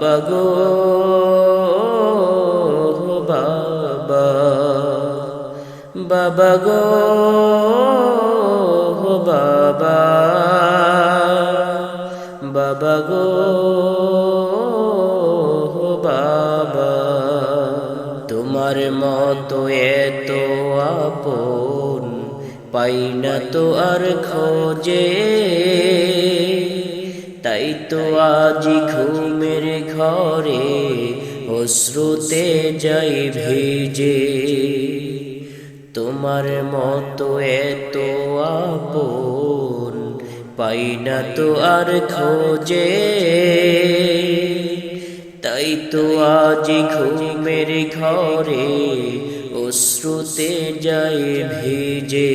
বাবা গো বাবা। বাবা গো বাবা। বাবা গো বাবা। তোমার মতো এত আপন পাই না তো আর খোঁজে। তাই তো আজ ঘুমের ঘরে অশ্রুতে যাই ভেজে। তোমার মতো এত আপন পাই না তো আর খোঁজে। তাই তো আজ ঘুমের ঘরে অশ্রুতে যাই ভেজে।